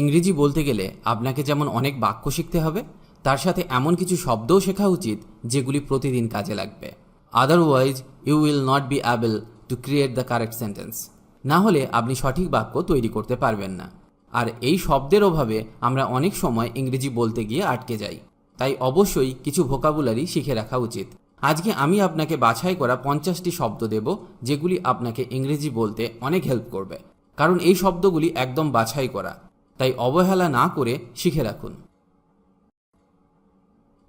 ইংরেজি বলতে গেলে আপনাকে যেমন অনেক বাক্য শিখতে হবে, তার সাথে এমন কিছু শব্দও শেখা উচিত যেগুলি প্রতিদিন কাজে লাগবে। Otherwise you will not be able to create the correct sentence না হলে আপনি সঠিক বাক্য তৈরি করতে পারবেন না। আর এই শব্দের অভাবে আমরা অনেক সময় ইংরেজি বলতে গিয়ে আটকে যাই। তাই অবশ্যই কিছু ভোকাবুলারি শিখে রাখা উচিত। আজকে আমি আপনাকে বাছাই করা পঞ্চাশটি শব্দ দেব, যেগুলি আপনাকে ইংরেজি বলতে অনেক হেল্প করবে। কারণ এই শব্দগুলি একদম বাছাই করা। তাই অবহেলা না করে শিখে রাখুন।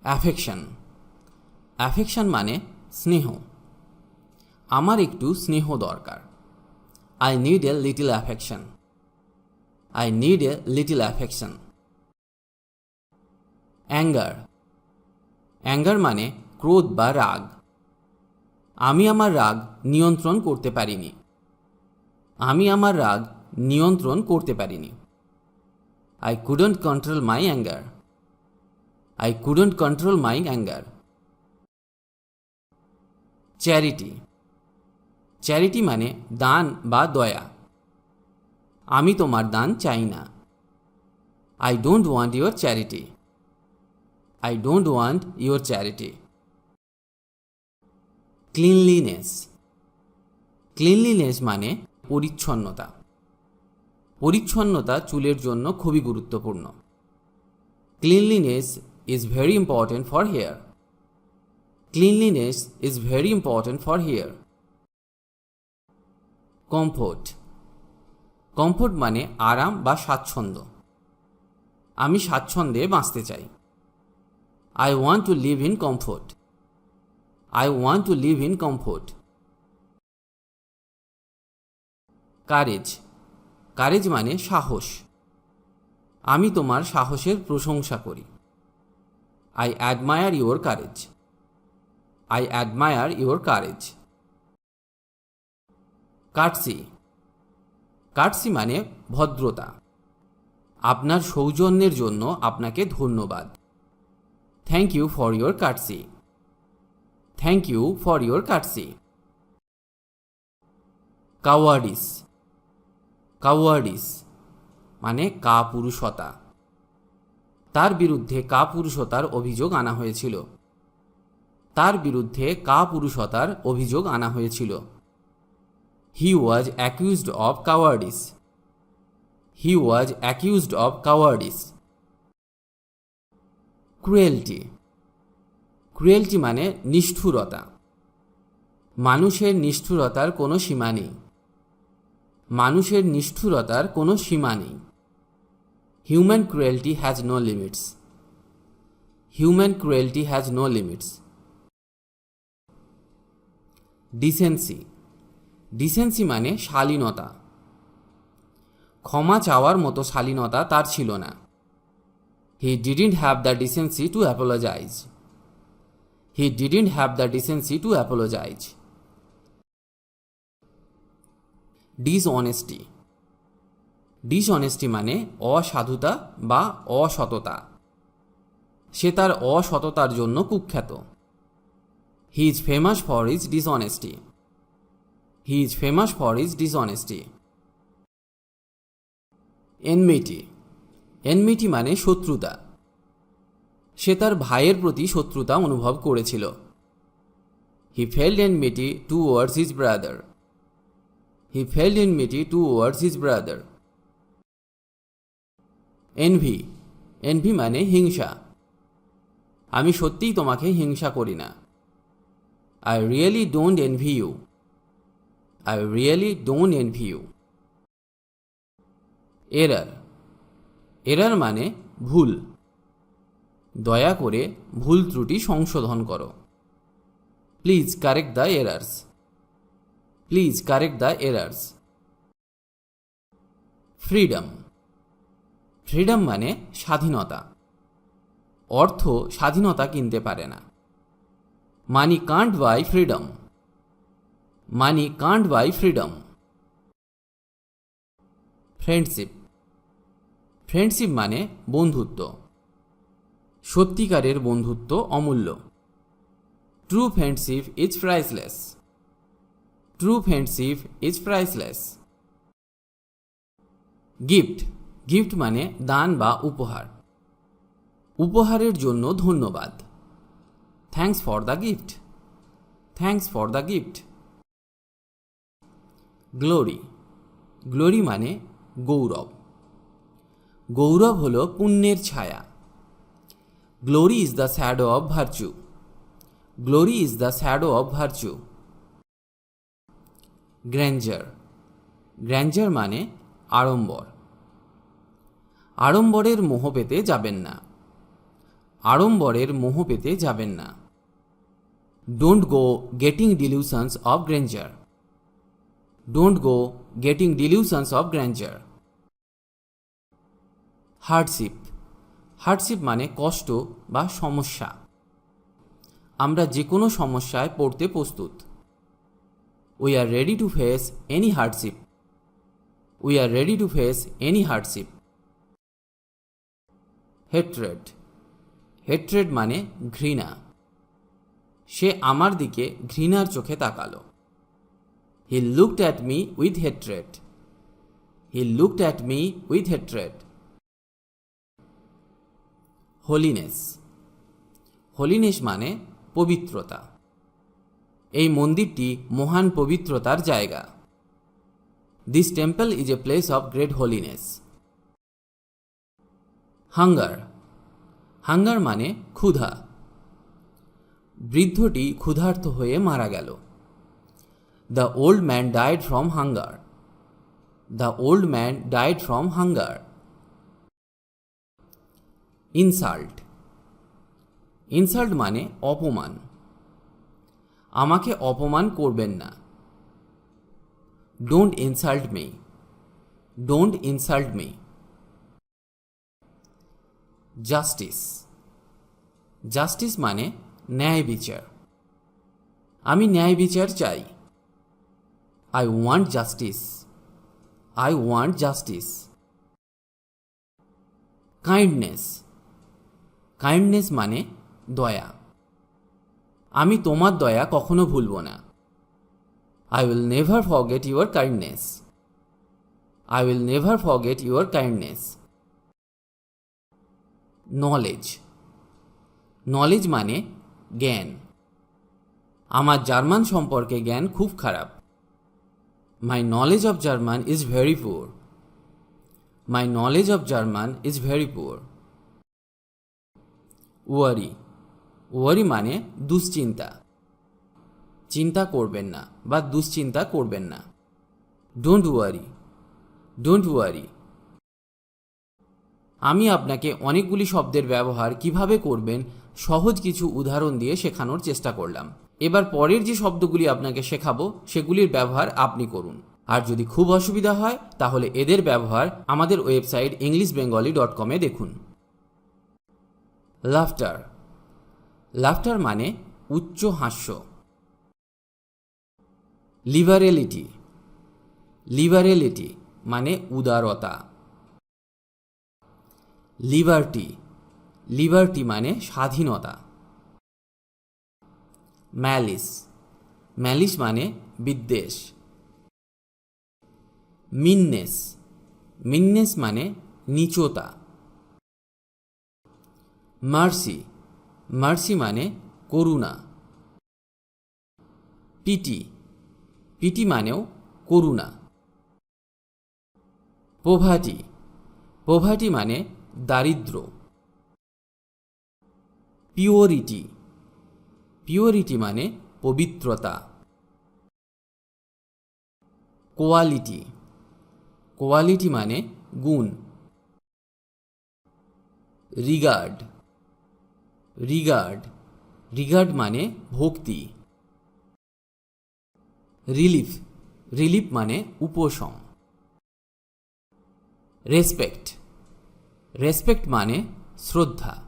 অ্যাফেকশন অ্যাফেকশন মানে স্নেহ। আমার একটু স্নেহ দরকার। I need a little affection I need a little affection anger anger মানে ক্রোধ বা রাগ। আমি আমার রাগ নিয়ন্ত্রণ করতে পারিনি। আমি আমার রাগ নিয়ন্ত্রণ করতে পারিনি। I couldn't control my anger I couldn't control my anger charity charity মানে দান বা দয়া। আমি তোমার দান চাই না। I don't want your charity I don't want your charity cleanliness cleanliness মানে পরিচ্ছন্নতা। পরিচ্ছন্নতা চুলের জন্য খুবই গুরুত্বপূর্ণ। Cleanliness is very important for hair cleanliness is very important for hair comfort comfort মানে আরাম বা স্বাচ্ছন্দ্য। আমি স্বাচ্ছন্দ্যে বাঁচতে চাই। I want to live in comfort I want to live in comfort courage courage মানে সাহস। আমি তোমার সাহসের প্রশংসা করি। I admire your courage I admire your courage courtesy courtesy মানে ভদ্রতা। আপনার সৌজন্যের জন্য আপনাকে ধন্যবাদ। Thank you for your courtesy thank you for your courtesy cowardice cowardice মানে কাপুরুষতা। তার বিরুদ্ধে কাপুরুষতার অভিযোগ আনা হয়েছিল। তার বিরুদ্ধে কাপুরুষতার অভিযোগ আনা হয়েছিল। He was accused of cowardice he was accused of cowardice cruelty cruelty মানে নিষ্ঠুরতা। মানুষের নিষ্ঠুরতার কোনো সীমা নেই। মানুষের নিষ্ঠুরতার কোনো সীমা নেই। Human cruelty has no limits human cruelty has no limits decency decency মানে শালীনতা। ক্ষমা চাওয়ার মতো শালীনতা তার ছিল না। He didn't have the decency to apologise he didn't have the decency to apologise dishonesty dishonesty মানে অসাধুতা বা অসততা। সে তার অসততার জন্য কুখ্যাত। He is famous for is dishonesty he is famous for is dishonesty enmity enmity মানে শত্রুতা। সে তার ভাইয়ের প্রতি শত্রুতা অনুভব করেছিল। He felt enmity towards his brother felt enmity towards his brother envy envy মানে হিংসা। আমি সত্যিই তোমাকে হিংসা করি না। I really don't envy you I really don't envy you error error মানে ভুল। দয়া করে ভুল ত্রুটি সংশোধন করো। Please correct the errors please correct the errors freedom freedom মানে স্বাধীনতা। অর্থ স্বাধীনতা কিনতে পারে না। Money can't buy freedom money can't buy freedom friendship friendship মানে বন্ধুত্ব। সত্যিকারের বন্ধুত্ব অমূল্য। True friendship is priceless true friendship is priceless gift gift মানে দান বা উপহার। উপহারের জন্য ধন্যবাদ। Thanks for the gift thanks for the gift glory glory মানে গৌরব। গৌরব হল পুণ্যের ছায়া। Glory is the shadow of virtue glory is the shadow of virtue grandeur grandeur মানে আড়ম্বর। আড়ম্বরের মোহ পেতে যাবেন না। আড়ম্বরের মোহ পেতে যাবেন না। Don't go getting delusions of grandeur don't go getting delusions of grandeur hardship hardship মানে কষ্ট বা সমস্যা। আমরা যে কোনো সমস্যায় পড়তে প্রস্তুত। We are ready to face any hardship we are ready to face any hardship hatred hatred মানে ঘৃণা। সে আমার দিকে ঘৃণার চোখে তাকালো। He looked at me with hatred he looked at me with hatred holiness holiness মানে পবিত্রতা। এই মন্দিরটি মহান পবিত্রতার জায়গা। This temple is a place of great holiness hunger hunger মানে ক্ষুধা। বৃদ্ধটি ক্ষুধার্ত হয়ে মারা গেল। The old man died from hunger the old man died from hunger insult insult মানে অপমান। আমাকে অপমান করবেন না। Don't insult me don't insult me justice justice মানে ন্যায় বিচার। আমি ন্যায় বিচার চাই। I want justice I want justice kindness kindness মানে দয়া। আমি তোমার দয়া কখনো ভুলব না। I will never forget your kindness I will never forget your kindness knowledge knowledge মানে জ্ঞান। আমার জার্মান সম্পর্কে জ্ঞান খুব খারাপ। My knowledge of German is very poor my knowledge of German is very poor worry worry মানে দুশ্চিন্তা। চিন্তা করবেন না বা দুশ্চিন্তা করবেন না। ডোন্ট ওয়ারি ডোন্ট ওয়ারি আমি আপনাকে অনেকগুলি শব্দের ব্যবহার কীভাবে করবেন সহজ কিছু উদাহরণ দিয়ে শেখানোর চেষ্টা করলাম। এবার পরের যে শব্দগুলি আপনাকে শেখাবো, সেগুলির ব্যবহার আপনি করুন। আর যদি খুব অসুবিধা হয়, তাহলে এদের ব্যবহার আমাদের ওয়েবসাইট ইংলিশ বেঙ্গলি ডট কমে দেখুন। লাফটার লাফটার মানে উচ্চ হাস্য। লিবারেলিটি লিবারেলিটি মানে উদারতা। লিবার্টি লিবার্টি মানে স্বাধীনতা। ম্যালিস ম্যালিস মানে বিদ্বেষ। মিননেস মিননেস মানে নিচতা। মার্সি মার্সি মানে করুণা। পিটি। পিটি মানেও করুণা। পোভাটি পোভাটি মানে দারিদ্র। পিওরিটি। পিওরিটি মানে পবিত্রতা। কোয়ালিটি। কোয়ালিটি মানে গুণ। রিগার্ড। রিগার্ড। রিগার্ড মানে ভক্তি। রিলিফ। রিলিফ মানে উপশম। রেসপেক্ট। রেসপেক্ট মানে শ্রদ্ধা।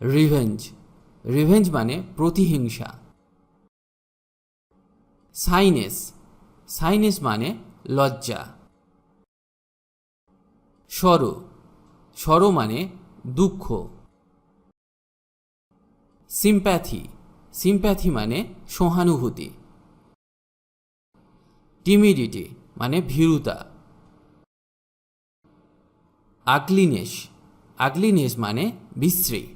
রিভেঞ্জ। রিভেঞ্জ মানে প্রতিহিংসা। সাইনেস। সাইনেস মানে লজ্জা। স্বর স্বর মানে দুঃখ। সিম্প্যাথি সিম্প্যাথি মানে সহানুভূতি। টিমিডিটি মানে ভীরুতা। আগলিনেস আগলিনেস মানে বিশ্রী।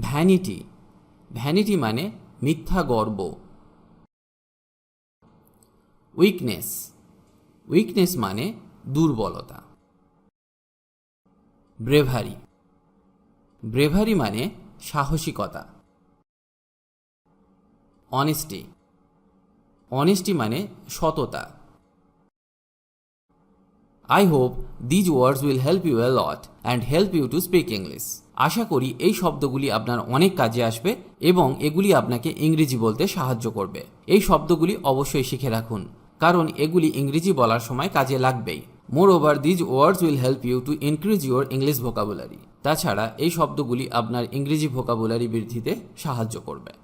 ভ্যানিটি ভ্যানিটি মানে মিথ্যা গর্ব। উইকনেস উইকনেস মানে দুর্বলতা। ব্রেভারি ব্রেভারি মানে সাহসিকতা। অনেস্টি অনেস্টি মানে সততা। I hope these words will help you a lot and help you to speak English আশা করি এই শব্দগুলি আপনার অনেক কাজে আসবে এবং এগুলি আপনাকে ইংরেজি বলতে সাহায্য করবে। এই শব্দগুলি অবশ্যই শিখে রাখুন, কারণ এগুলি ইংরেজি বলার সময় কাজে লাগবেই। Moreover these words will help you to increase your English vocabulary তাছাড়া এই শব্দগুলি আপনার ইংরেজি ভোকাবুলারি বৃদ্ধিতে সাহায্য করবে।